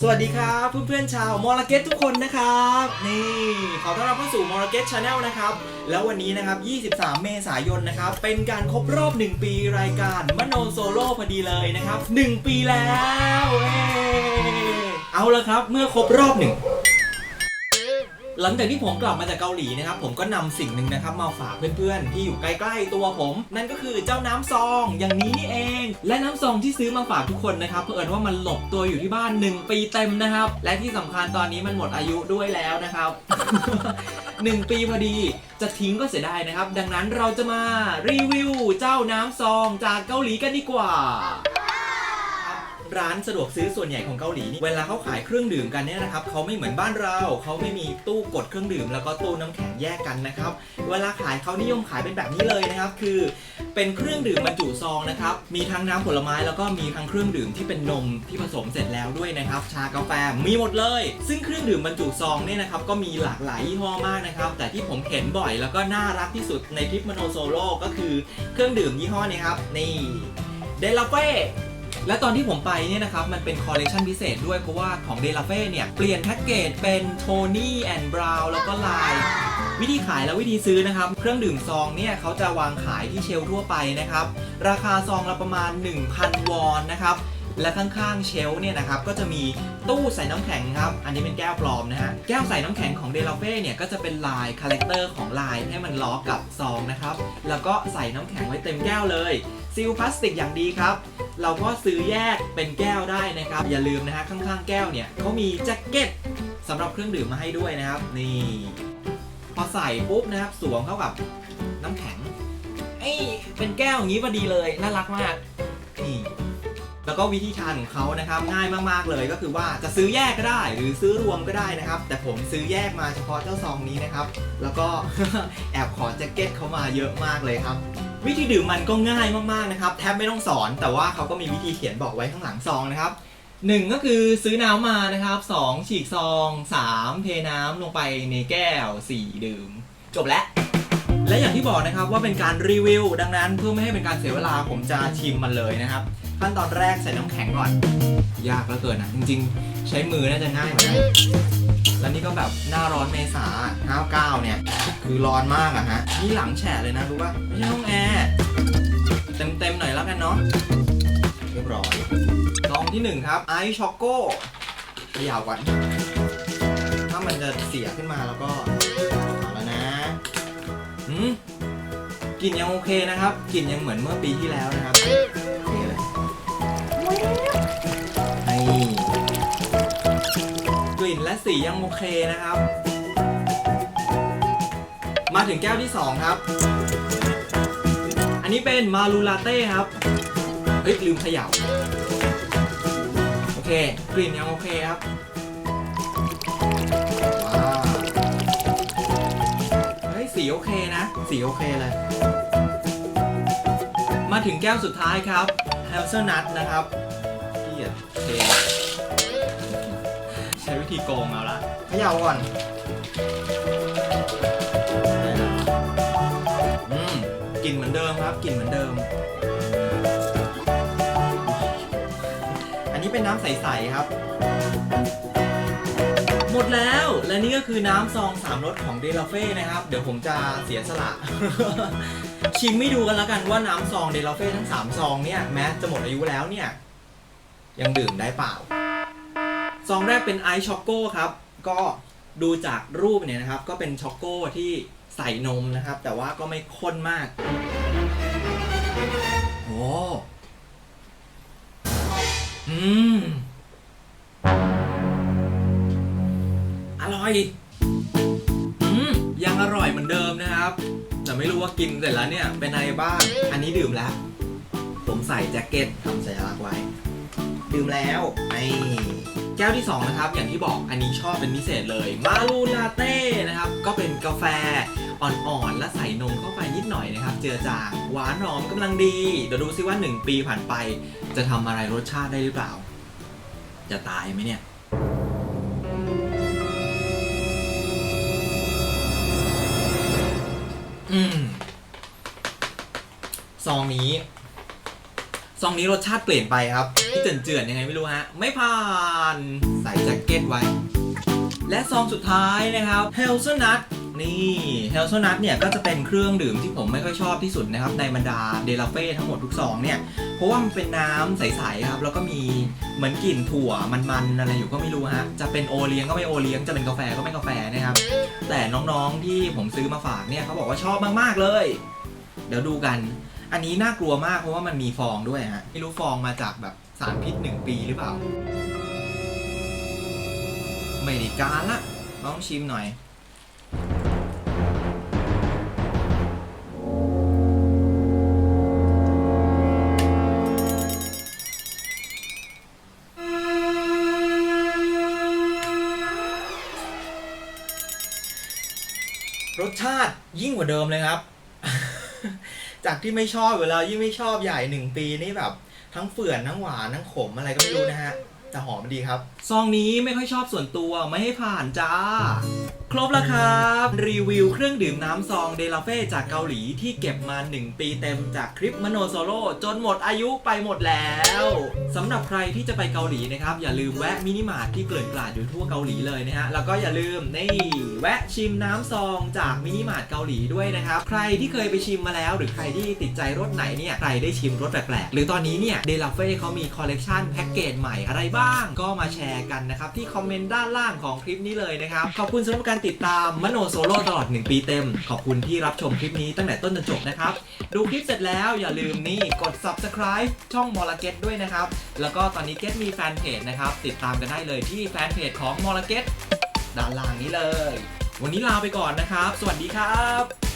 สวัสดีครับเพื่อนๆชาวมอร์เก็ตทุกคนนะครับ นี่ขอต้อนรับเข้าสู่มอร์เก็ตชาแนลนะครับ แล้ววันนี้นะครับ 23 เมษายนนะครับ เป็นการครบรอบ 1 ปีรายการมโนโซโล่พอดีเลยนะครับ 1 ปีแล้ว เอเอาละครับ เมื่อครบรอบหนึ่ง หลังจากที่ผมกลับมาจากเกาหลีนะครับผมก็นำสิ่งหนึ่งนะครับมาฝากเพื่อนๆ ที่อยู่ใกล้ๆตัวผม นั่นก็คือเจ้าน้ำซองอย่างนี้นี่เอง และน้ำซองที่ซื้อมาฝากทุกคนนะครับเผอิญว่ามันหลบตัวอยู่ที่บ้าน 1 ปีเต็มนะครับ และที่สำคัญตอนนี้มันหมดอายุด้วยแล้วนะครับ1 ปีพอดีจะทิ้งก็เสียดายนะครับ ดังนั้นเราจะมารีวิวเจ้าน้ำซองจากเกาหลีกันดีกว่า ร้านสะดวกซื้อส่วนใหญ่ของเกาหลีนี่เวลาเขาขายเครื่องดื่มกันเนี่ยนะครับเขาไม่เหมือนบ้านเราเขาไม่มีตู้กดเครื่องดื่ม แล้วก็ตู้น้ำแข็งแยกกันนะครับเวลาขายเขานิยมขายเป็นแบบนี้เลยนะครับ คือเป็นเครื่องดื่มบรรจุซองนะครับมีทั้งน้ำผลไม้แล้วก็มีทั้งเครื่องดื่มที่เป็นนมที่ผสมเสร็จแล้วด้วยนะครับ ชากาแฟมีหมดเลย ซึ่งเครื่องดื่มบรรจุซองเนี่ยนะครับก็มีหลากหลายยี่ห้อมากนะครับแต่ที่ผมเห็นบ่อยแล้วก็น่ารักที่สุดในทริปมโนโซโล่ก็คือเครื่องดื่มยี่ห้อนี้ครับนี่เดลาเฟ และตอนที่ผมไปเนี่ยนะครับ มันเป็นคอลเลคชันพิเศษด้วยเพราะว่าของเดลาเฟ่เนี่ย เปลี่ยนแพ็กเกจเป็นโทนี่แอนด์บราวน์แล้วก็ลายวิธีขายและวิธีซื้อนะครับ เครื่องดื่มซองเนี่ยเขาจะวางขายที่เชลทั่วไปนะครับ ราคาซองละประมาณ 1,000 วอนนะครับ และข้างๆเชลเนี่ยนะครับก็จะมีตู้ใส่น้ำแข็งครับอันนี้เป็นแก้วปลอมนะฮะแก้วใส่น้ำแข็งของเดลาเฟ่เนี่ยก็จะเป็นลายคาแรคเตอร์ของลายให้มันล้อกับซองนะครับแล้วก็ใส่น้ำแข็งไว้เต็มแก้วเลยซีลพลาสติกอย่างดีครับ เราก็ซื้อแยกเป็นแก้วได้นะครับ อย่าลืมนะฮะข้างๆแก้วเนี่ยเขามีแจ็คเก็ตสำหรับเครื่องดื่มมาให้ด้วยนะครับ นี่ พอใส่ปุ๊บนะครับสวมเข้ากับน้ำแข็งเอ้เป็นแก้วอย่างนี้พอดีเลย น่ารักมาก แล้วก็วิธีทานของเขานะครับง่ายมากๆเลยก็คือว่าจะซื้อแยกก็ได้ หรือซื้อรวมก็ได้นะครับ แต่ผมซื้อแยกมาเฉพาะเจ้าซองนี้นะครับ แล้วก็ แอบขอแจ็คเก็ตเขามาเยอะมากเลยครับ วิธีดื่มมันก็ง่ายมากๆนะครับ แทบไม่ต้องสอน แต่ว่าเขาก็มีวิธีเขียนบอกไว้ข้างหลังซองนะครับหนึ่งก็คือซื้อน้ำมานะครับสองฉีกซองสามเทน้ำลงไปในแก้วสี่ดื่ม จบแล้ว และอย่างที่บอกนะครับว่าเป็นการรีวิว ดังนั้นเพื่อไม่ให้เป็นการเสียเวลาผมจะชิมมันเลยนะครับ ขั้นตอนแรกใส่น้ำแข็งก่อน ยากเหลือเกินนะจริงๆ ใช้มือน่าจะง่ายกว่านะแล้วนี่ก็แบบหน้าร้อนเมษาห้าเก้าเนี่ย คือร้อนมากอะฮะ นี่หลังแฉะเลยนะรู้ปะไม่ใช่ห้องแอร์เต็มๆหน่อยแล้วกันเนาะเรียบร้อยซองที่หนึ่งครับไอช็อกโก้ขยาวก่อนถ้ามันจะเสียขึ้นมาแล้วก็เอาแล้วนะอืมกลิ่นยังโอเคนะครับกลิ่นยังเหมือนเมื่อปีที่แล้วนะครับ นี่กลิ่นและสียังโอเคนะครับ มาถึงแก้วที่ 2 ครับ อันนี้เป็นมารูลาเต้ครับเฮ้ย ลืมเขย่าโอเค กลิ่นยังโอเคครับว้าวเฮ้ย สีโอเคนะ สีโอเคเลย มาถึงแก้วสุดท้ายครับ h a z e l n u t นะครับที่จะเท โกงเอาละเขย่าก่อน อืมกลิ่นเหมือนเดิมครับกลิ่นเหมือนเดิม อันนี้เป็นน้ำใสๆครับ หมดแล้วและนี่ก็คือน้ำซองสามรสของเดลาเฟ่นะครับ เดี๋ยวผมจะเสียสละ ชิมไม่ดูกันแล้วกันว่าน้ำซองเดลาเฟ่ทั้ง 3 ซองเนี่ยแม้จะหมดอายุแล้วเนี่ย ยังดื่มได้เปล่า ซองแรกเป็นไอช็อกโก้ครับ ก็ดูจากรูปเนี่ยนะครับ ก็เป็นช็อกโก้ที่ใส่นมนะครับ แต่ว่าก็ไม่ข้นมาก โอ้อืม อร่อย อืม ยังอร่อยเหมือนเดิมนะครับ แต่ไม่รู้ว่ากินเสร็จแล้วเนี่ย เป็นอะไรบ้าง อันนี้ดื่มแล้ว ผมใส่แจ็คเก็ตทำสัญลักษณ์ไว้ ดื่มแล้วไอ้ แก้วที่ 2 นะครับ อย่างที่บอกอันนี้ชอบเป็นพิเศษเลย มารูลาเต้นะครับ ก็เป็นกาแฟอ่อนๆ และใส่นมเข้าไปนิดหน่อยนะครับ เจือจางหวานหอมกำลังดี เดี๋ยวดูซิว่า 1 ปีผ่านไป จะทำอะไรรสชาติได้หรือเปล่า จะตายไหมเนี่ยอืมซองนี้ ซองนี้รสชาติเปลี่ยนไปครับที่เจือนๆยังไงไม่รู้ฮะ ไม่ผ่านใส่แจ็คเก็ตไว้ และซองสุดท้ายนะครับเฮล z น n ั t นี่เฮล z น n ั t เนี่ยก็จะเป็นเครื่องดื่มที่ผมไม่ค่อยชอบที่สุดนะครับ ในบรรดาเดลาเฟ่ทั้งหมดทุกซองเนี่ย เพราะว่ามันเป็นน้ำใสๆครับ แล้วก็มีเหมือนกลิ่นถั่วมันๆอะไรอยู่ก็ไม่รู้ฮะ จะเป็นโอเลี้ยงก็ไม่โอเลี้ยง จะเป็นกาแฟก็ไม่กาแฟนะครับ แต่น้องๆที่ผมซื้อมาฝากเนี่ยเขาบอกว่าชอบมากๆเลย เดี๋ยวดูกัน อันนี้น่ากลัวมากเพราะว่ามันมีฟองด้วยฮะไม่รู้ฟองมาจากแบบสารพิษหนึ่งปีหรือเปล่า ไม่ได้การละต้องชิมหน่อย รสชาติยิ่งกว่าเดิมเลยครับ จากที่ไม่ชอบเวลายิ่งไม่ชอบใหญ่หนึ่งปีนี่แบบ ทั้งเฟื่อนทั้งหวานทั้งขมอะไรก็ไม่รู้นะฮะ แต่หอมดีครับ ซองนี้ไม่ค่อยชอบส่วนตัวไม่ให้ผ่านจ้า ครบแล้วครับ รีวิวเครื่องดื่มน้ำซองเดลาเฟ่จากเกาหลีที่เก็บมา 1 ปีเต็มจากคลิปมโนโซโล่จนหมดอายุไปหมดแล้วสำหรับใครที่จะไปเกาหลีนะครับ อย่าลืมแวะมินิมาร์ทที่เกลื่อนกลาดอยู่ทั่วเกาหลีเลยนะฮะ แล้วก็อย่าลืมนี่แวะชิมน้ำซองจากมินิมาร์ทเกาหลีด้วยนะครับ ใครที่เคยไปชิมมาแล้ว หรือใครที่ติดใจรสไหนเนี่ยใครได้ชิมรสแปลกๆหรือตอนนี้เนี่ยเดลาเฟ่เขามีคอลเลกชันแพ็กเกจใหม่อะไรบ้างบ้าง ก็มาแชร์กันนะครับ ที่คอมเมนต์ด้านล่างของคลิปนี้เลยนะครับ ขอบคุณสำหรับการติดตามมโนโซโล่ตลอด 1 ปีเต็ม ขอบคุณที่รับชมคลิปนี้ตั้งแต่ต้นจนจบนะครับ ดูคลิปเสร็จแล้วอย่าลืมนี่กด subscribe ช่องมอลเก็ตด้วยนะครับ แล้วก็ตอนนี้เก็ตมีแฟนเพจนะครับ ติดตามกันได้เลยที่แฟนเพจของมอลเก็ตด้านล่างนี้เลย วันนี้ลาไปก่อนนะครับ สวัสดีครับ